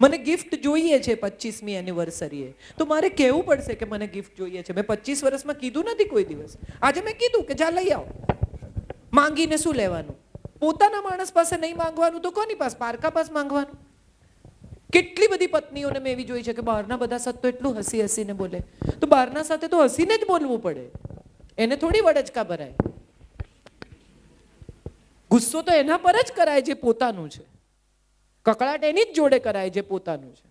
મને ગિફ્ટ જોઈએ છે પચીસમી એનિવર્સરીએ તો મારે કહેવું પડશે કે મને ગિફ્ટ જોઈએ છે. મેં પચીસ વર્ષમાં કીધું નથી કોઈ દિવસ. આજે મેં કીધું કે જા લઈ આવો. માંગીને શું લેવાનું? પોતાના માણસ પાસે નહીં માંગવાનું તો કોની પાસે? પારકા પાસે માંગવાનું? કેટલી બધી પત્નીઓને મેં એવી જોઈ છે કે બહારના બધા સાથે તો એટલું હસી હસીને બોલે. તો બહારના સાથે તો હસીને જ બોલવું પડે. એને થોડી વડચકા ભરાય. ગુસ્સો તો એના પર જ કરાય જે પોતાનું છે. કકળાટ એની જ જોડે કરાય જે પોતાનું છે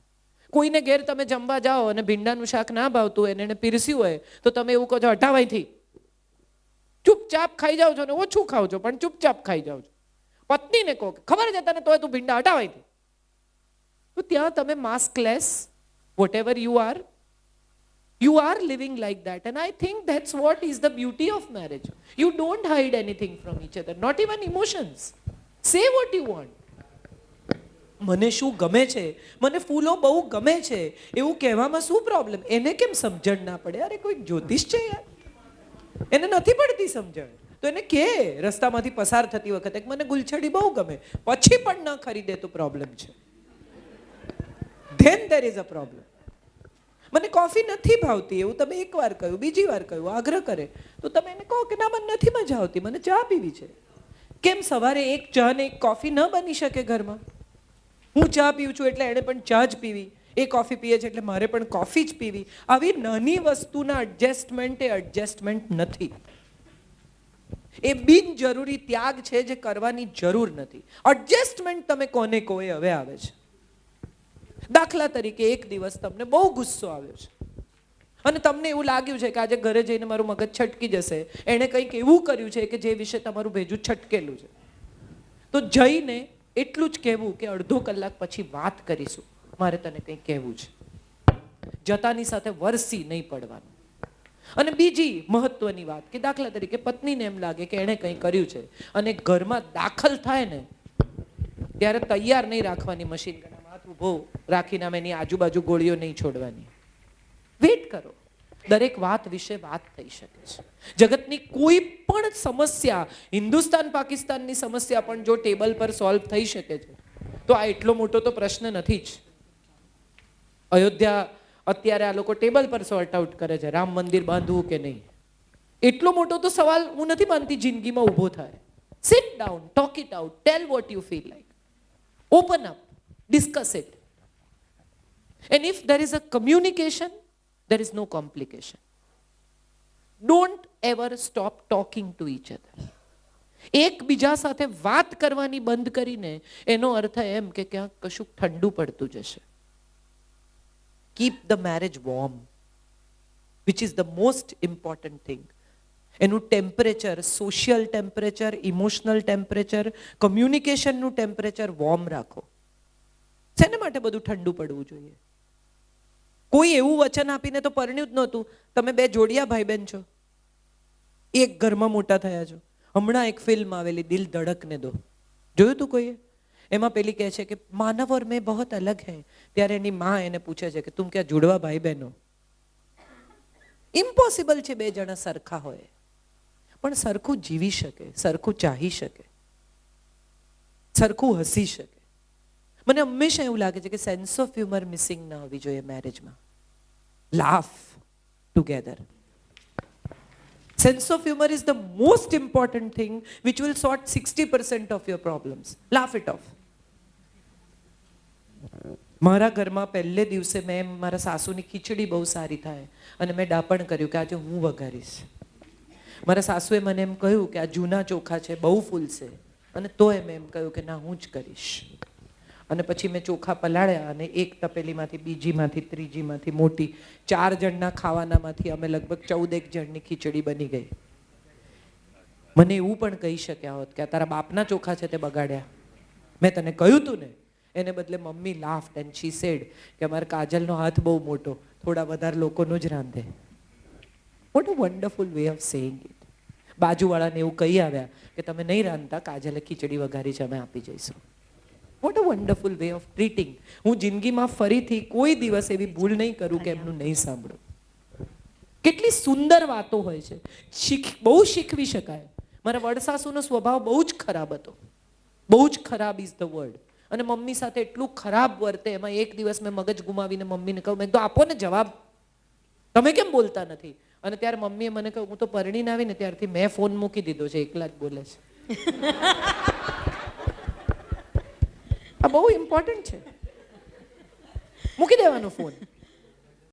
કોઈને ઘેર તમે જમવા જાઓ અને ભીંડાનું શાક ના ભાવતું હોય એને પીરસ્યું હોય તો તમે એવું કહો છો અઢાવાઈથી ચૂપચાપ ખાઈ જાઓ છો ને ઓછું ખાવ છો પણ ચૂપચાપ ખાઈ જાઓ છો પત્નીને કહો ખબર છે તને તોય તું ભીંડા હટાવાયથી તો ત્યાં તમે maskless whatever you are You are living like that. And I think that's what is the beauty of marriage. You don't hide anything from each other, not even emotions. Say what you want. મને શું ગમે છે? મને ફૂલો બહુ ગમે છે. એવું કહેવામાં શું પ્રોબ્લેમ એને કેમ સમજણ ના પડે? અરે કોઈ જ્યોતિષ છે યાર. એને નથી પડતી સમજણ. તો એને કે? રસ્તામાંથી પસાર થતી વખતે મને ગુલછડી બહુ ગમે. પછી પણ ન ખરીદે તો પ્રોબ્લેમ છે. Then there is a problem મને કોફી નથી ભાવતી. એવું તમે એકવાર કહ્યું, બીજી વાર કહ્યું, આગ્રહ કરે. તો તમે એને કહો કે ના, મને નથી મજા આવતી. મને ચા પીવી છે. કેમ? સવારે એક ચા ને એક કોફી ન બની શકે ઘરમાં? હું ચા પીઉં છું એટલે એણે પણ ચા જ પીવી. એ કોફી પીએ છે એટલે મારે પણ કોફી જ પીવી. આવી નાની વસ્તુના એડજસ્ટમેન્ટ એ એડજસ્ટમેન્ટ નથી. એ બિનજરૂરી ત્યાગ છે જે કરવાની જરૂર નથી. એડજસ્ટમેન્ટ તમે કોને કહો એ હવે આવે છે? દાખલા તરીકે એક દિવસ તમને બહુ ગુસ્સો આવ્યો છે. અને તમને એવું લાગ્યું છે કે આજે ઘરે જઈને મારું મગજ છટકી જશે. એણે કંઈક એવું કર્યું છે કે જે વિશે તમારું ભેજું છટકેલું છે. તો જઈને એટલું જ કહેવું કે અડધો કલાક પછી વાત કરીશું. મારે તને કંઈ કહેવું છે. જતાની સાથે વરસી નહીં પડવાનું. અને બીજી મહત્વની વાત કે દાખલા તરીકે પત્નીને એમ લાગે કે એણે કંઈ કર્યું છે અને ઘરમાં દાખલ થાય ને, ત્યારે તૈયાર નહીં રાખવાની મશીન ગણામાં હાથ ઊભો રાખીને અમે એની આજુબાજુ ગોળીઓ નહીં છોડવાની. વેટ કરો. દરેક વાત વિશે વાત થઈ શકે છે. જગતની કોઈ પણ સમસ્યા હિન્દુસ્તાન પાકિસ્તાનની સમસ્યા પણ જો ટેબલ પર સોલ્વ થઈ શકે છે તો આ એટલો મોટો તો પ્રશ્ન નથી જ. અયોધ્યા અત્યારે આ લોકો ટેબલ પર સોર્ટ આઉટ કરે છે રામ મંદિર બાંધવું કે નહીં? એટલો મોટો તો સવાલ હું નથી માનતી જિંદગીમાં ઊભો થાય. Sit down talk it out tell what you feel like open up discuss it and if there is a communication, there is no complication. Don't ever stop talking to each other. એકબીજા સાથે વાત કરવાની બંધ કરીને એનો અર્થ એમ કે ક્યાંક કશુંક ઠંડુ પડતું જશે keep the marriage warm which is the most important thing એનું temperature social temperature emotional temperature કમ્યુનિકેશનનું temperature warm રાખો શેને માટે બધું ઠંડુ પડવું જોઈએ કોઈ એવું વચન આપીને તો પરણ્યું જ નહોતું. તમે બે જોડિયા ભાઈ બહેન છો. એક ઘરમાં મોટા થયા છો. હમણાં એક ફિલ્મ આવેલી, દિલ ધડકને દો. જોયું તું કોઈએ? એમાં પેલી કહે છે કે, માનવ ઓર મેં બહુ અલગ હૈ. ત્યારે એની માં એને પૂછે છે કે, તું ક્યાં જોડવા ભાઈ બહેનો ઇમ્પોસિબલ છે બે જણા સરખા હોય. પણ સરખું જીવી શકે, સરખું ચાહી શકે. સરખું હસી શકે. મને હંમેશા એવું લાગે છે કે સેન્સ ઓફ હ્યુમર મિસિંગ ન હોવી જોઈએ મેરેજમાં laugh together sense of humour is the most important thing which will sort sixty percent of your problems laugh it off મારા ઘરમાં પહેલે દિવસે મેં મારા સાસુની ખીચડી બહુ સારી થાય અને મેં ડાપણ કર્યું કે આજે હું વઘારીશ. મારા સાસુએ મને એમ કહ્યું કે આ જૂના ચોખા છે, બહુ ફૂલશે. અને તોય મેં એમ કહ્યું કે ના, હું જ કરીશ. અને પછી મેં ચોખા પલાળ્યા અને એક તપેલીમાંથી, બીજીમાંથી, ત્રીજીમાંથી, મોટી ચાર જણના ખાવાનામાંથી અમે લગભગ ચૌદેક જણની ખીચડી બની ગઈ. મને એવું પણ કહી શક્યા હોત કે તારા બાપના ચોખા છે તે બગાડ્યા. મેં તને કહ્યું તું ને, એને બદલે mummy laughed and she said કે અમારા કાજલનો હાથ બહુ મોટો, થોડા વધારે લોકોનો જ રાંધે. What a wonderful way of saying it બાજુવાળાને એવું કહી આવ્યા કે તમે નહીં રાંધતા, કાજલે ખીચડી વઘારી છે, અમે આપી જઈશું. What a wonderful way of treating હું જિંદગીમાં ફરીથી કોઈ દિવસ એવી ભૂલ નહીં કરું કે એમનું નહીં સાંભળું. કેટલી સુંદર વાતો હોય છે. શીખ, બહુ શીખવી શકાય. મારા વડસાસુનો સ્વભાવ બહુ જ ખરાબ હતો. બહુ જ ખરાબ ઇઝ ધ વર્ડ અને મમ્મી સાથે એટલું ખરાબ વર્તે. એમાં એક દિવસ મેં મગજ ગુમાવીને મમ્મીને કહું, મેં તો આપો ને જવાબ. તમે કેમ બોલતા નથી? અને ત્યારે મમ્મીએ મને કહ્યું, હું તો પરણીને આવીને ત્યારથી મેં ફોન મૂકી દીધો છે. એકલા જ બોલે છે. આ બહુ ઇમ્પોર્ટન્ટ છે. મૂકી દેવાનો ફોન